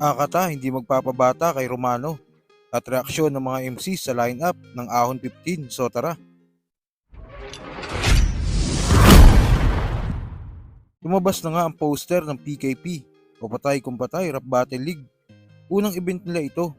Akata hindi magpapabata kay Romano at reaksyon ng mga MCs sa lineup ng Ahon 15. So tara. Lumabas na nga ang poster ng PKP o Patay Kung Patay Rap Battle League. Unang event nila ito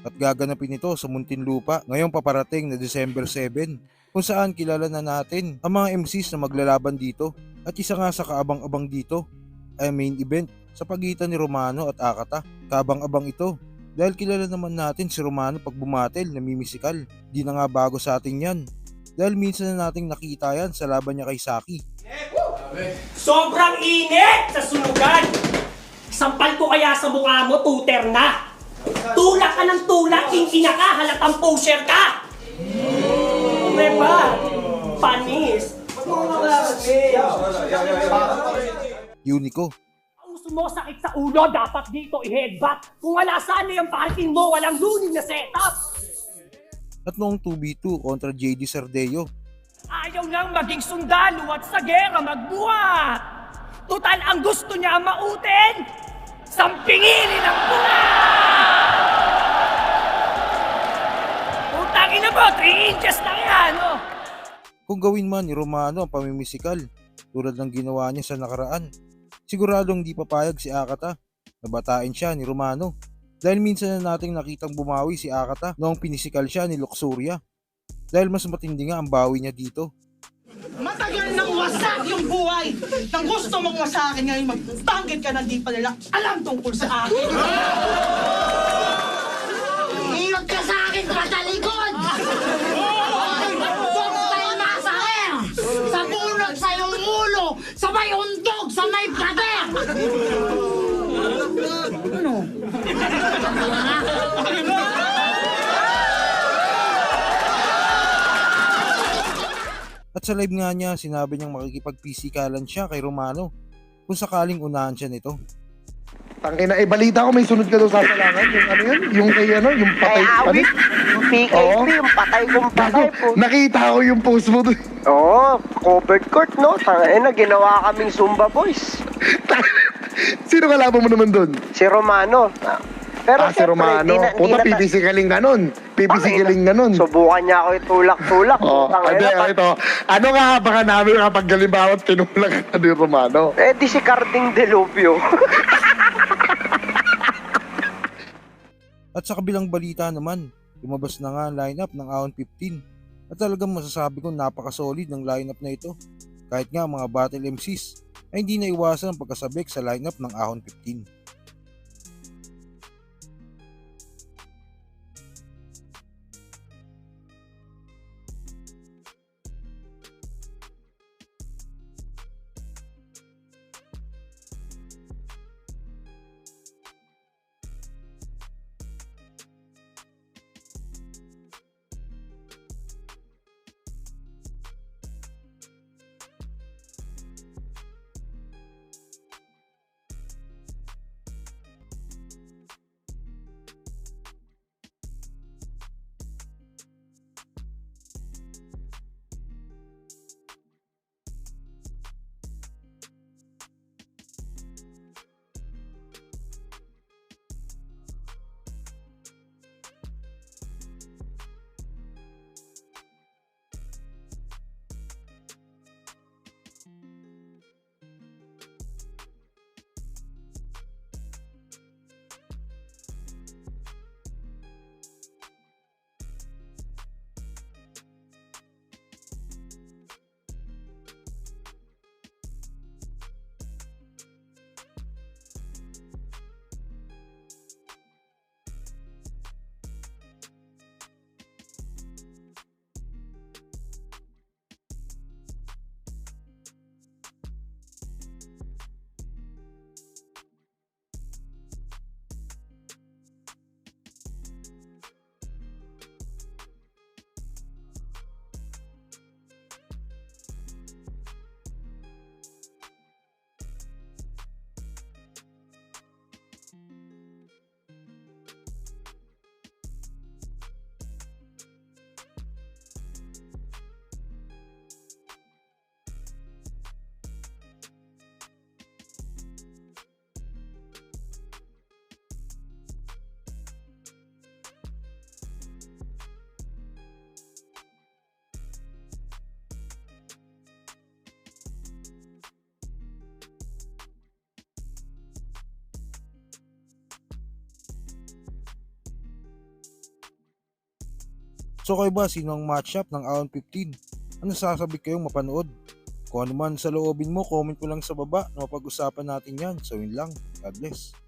at gaganapin ito sa Muntinlupa ngayong paparating na December 7 kung saan kilala na natin ang mga MCs na maglalaban dito at isa nga sa kaabang-abang dito ay main event sa pagitan ni Romano at Akata. Kaabang-abang ito dahil kilala naman natin si Romano pag bumatel na mimisikal. Di na nga bago sa atin yan dahil minsan na nating nakita yan sa laban niya kay Saki. Sobrang init sa sunugan! Sampal ko kaya sa mukha mo, tuter na! Tulak ka ng tulak, king-ina ka, halatang poser ka! Diba? Panis! Unico, Ang sumasakit sa ulo, dapat dito i-headbutt. Kung wala saan na yung parking mo, walang lunin na setup. at noong 2v2 kontra JD Sardeo. Ayaw nang maging sundalo at sa gera magbuhat. Tutal ang gusto niya mautin, sampingilin ang buhat! Putang ina mo, 3 inches lang yan, oh! Kung gawin man ni Romano ang pamimisikal tulad ng ginawa niya sa nakaraan, siguradong di papayag si Akata na batain siya ni Romano. Dahil minsan na nating nakitang bumawi si Akata noong pinisikal siya ni Luxuria. Dahil mas matindi nga ang bawi niya dito. Matagal nang wasak yung buhay. Nang gusto mong wasakin ngayon, magbanggit ka na di pa nila alam tungkol sa akin. Iyot ka sa akin, patalikod! Huwag tayo masakit! Sa bunot sa iyong ulo! Sa may undog! Sa may pader! Ano? At sa live nga niya, sinabi niyang makikipagpisikalan siya kay Romano kung sakaling unahan siya nito. Tangina, eh, balita ko may sunod ka daw sa salangan. Yung ano yun? Yung kay ano? Yung patay. Kay Awit, yung PKP, Oo. yung patay kong patay po. Nakita ko yung post mo dun. Oo, covered court, no? Tangina, ginawa kaming Zumba Boys. Sino kalaban mo naman dun? Si Romano. Pero ah, si Romano. na- Puta, na- PPC galing ganon. PPC Tangina, galing ganon. Subukan niya ako itulak-tulak. Oh, pag- ito. Ano nga baka namin kapag galimbawa tinulak ka ni Romano? Eh, di si Carding Delupio. At sa kabilang balita naman, lumabas na nga ang lineup ng Ahon 15 at talagang masasabi ko napaka-solid ng lineup na ito. Kahit nga mga battle MCs ay hindi na iwasan ang pagkasabik sa lineup ng Ahon 15. So kayo ba, sino ang matchup ng round 15? Ano sasabi kayong mapanood? Kung ano man sa loobin mo, comment mo lang sa baba na mapag-usapan natin yan. So yun lang. God bless.